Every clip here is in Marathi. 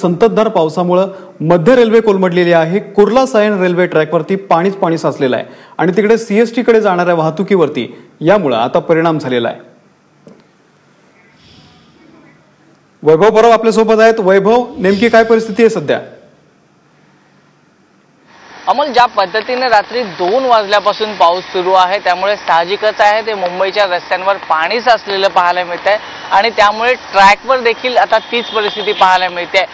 संततधार पावसामुळं मध्य रेल्वे कोलमडलेली आहे. कुर्ला सायन रेल्वे ट्रॅकवरती पाणीच पाणी साचलेलं आहे. आणि तिकडे सीएसटी कडे जाणाऱ्या वाहतुकीवरती यामुळं आता परिणाम झालेला आहे. वैभव परब आपल्यासोबत आहेत. वैभव नेमकी काय परिस्थिती आहे सध्या? अमोल ज्या पद्धतीने रात्री दोन वाजल्यापासून पाऊस सुरू आहे त्यामुळे साहजिकच आहे ते मुंबईच्या रस्त्यांवर पाणी साचलेलं पाहायला मिळत आहे आणि त्यामुळे ट्रॅकवर देखील आता तीच परिस्थिती पाहायला मिळते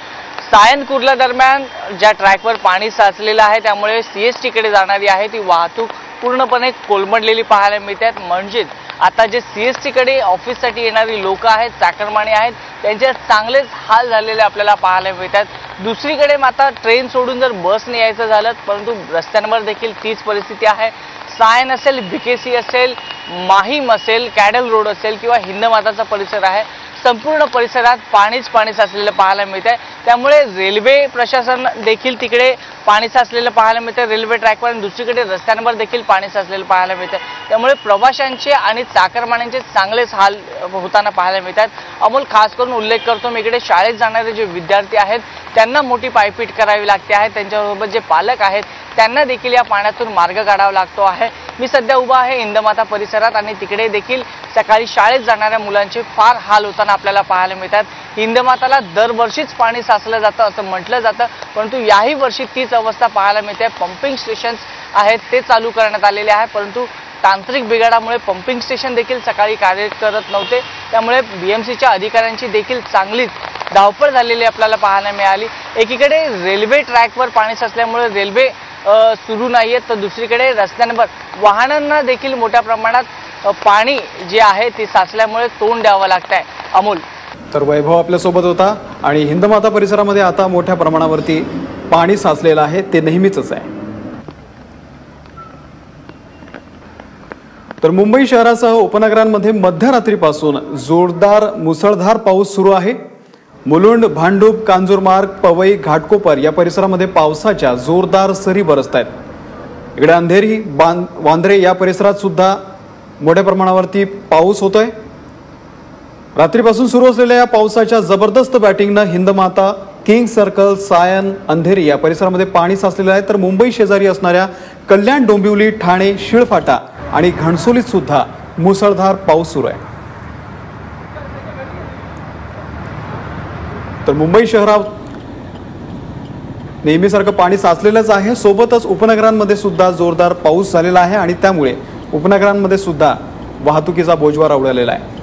सायन कुर्ला दरम्यान ज्या ट्रॅकवर पाणी साचलेलं आहे त्यामुळे सी एस टीकडे जाणारी आहे ती वाहतूक पूर्णपणे कोलमडलेली पाहायला मिळतात. म्हणजेच आता जे सी एस टीकडे ऑफिससाठी येणारी लोक आहेत चाकरमाणी आहेत त्यांचे चांगलेच हाल झालेले आपल्याला पाहायला मिळतात. दुसरीकडे आता ट्रेन सोडून जर बसने यायचं झालं परंतु रस्त्यांवर देखील तीच परिस्थिती आहे. सायन असेल बीकेसी असेल माहीम असेल कॅडल रोड असेल किंवा हिंदमाताचा परिसर आहे संपूर्ण परिसरात पाणीच पाणी साचलेलं पाहायला मिळत आहे त्यामुळे रेल्वे प्रशासन देखील तिकडे पाणी साचलेलं पाहायला मिळतं रेल्वे ट्रॅकवर आणि दुसरीकडे रस्त्यांवर देखील पाणी साचलेलं पाहायला मिळतं त्यामुळे प्रवाशांचे आणि चाकरमान्यांचे चांगलेच हाल होताना पाहायला मिळतात. अमोल खास करून उल्लेख करतो मी इकडे शाळेत जाणारे जे विद्यार्थी आहेत त्यांना मोठी पायपीट करावी लागते आहे. त्यांच्यासोबत जे पालक आहेत त्यांना देखील या पाण्यातून मार्ग काढावा लागतो आहे. मी सध्या उभा आहे इंदमाता परिसरात आणि तिकडे देखील सकाळी शाळेत जाणाऱ्या मुलांचे फार हाल होताना आपल्याला पाहायला मिळतात. इंदमाताला दरवर्षीच पाणी साचलं जातं असं म्हटलं जातं परंतु याही वर्षी तीच अवस्था पाहायला मिळते. पंपिंग स्टेशन्स आहेत ते चालू करण्यात आलेले आहे परंतु तांत्रिक बिघाडामुळे पंपिंग स्टेशन देखील सकाळी कार्य करत नव्हते. त्यामुळे बीएमसीच्या अधिकाऱ्यांची देखील चांगलीच धावपळ झालेली आपल्याला पाहायला मिळाली. एकीकडे रेल्वे ट्रॅकवर पाणी साचल्यामुळे रेल्वे सुरू नाही आहेत तर दुसरीकडे रस्त्यांवर वाहनांना देखील मोठ्या प्रमाणात पाणी जे आहे ते साचल्यामुळे तोंड द्यावं लागत आहे अमोल. तर वैभव आपल्यासोबत होता आणि हिंदमाता परिसरामध्ये आता मोठ्या प्रमाणावरती पाणी साचलेलं आहे ते नेहमीच आहे. तर मुंबई शहरासह उपनगरांमध्ये मध्यरात्रीपासून जोरदार मुसळधार पाऊस सुरू आहे. मुलुंड भांडूप कांजूरमार्ग पवई घाटकोपर या परिसरामध्ये पावसाच्या जोरदार सरी बरसत आहेत इकडे अंधेरी बांध वांद्रे या परिसरात सुद्धा मोठ्या प्रमाणावरती पाऊस होतोय. रात्रीपासून सुरू असलेल्या या पावसाच्या जबरदस्त बॅटिंगनं हिंदमाता किंग सर्कल सायन अंधेरी या परिसरामध्ये पाणी साचलेलं आहे. तर मुंबई शेजारी असणाऱ्या कल्याण डोंबिवली ठाणे शिळफाटा आणि घणसोलीत सुद्धा मुसळधार पाऊस सुरू आहे. तर मुंबई शहरात नेहमीसारखं पाणी साचलेलंच आहे. सोबतच उपनगरांमध्ये सुद्धा जोरदार पाऊस झालेला आहे आणि त्यामुळे उपनगरांमध्ये सुद्धा वाहतुकीचा बोजवार उडालेला आहे.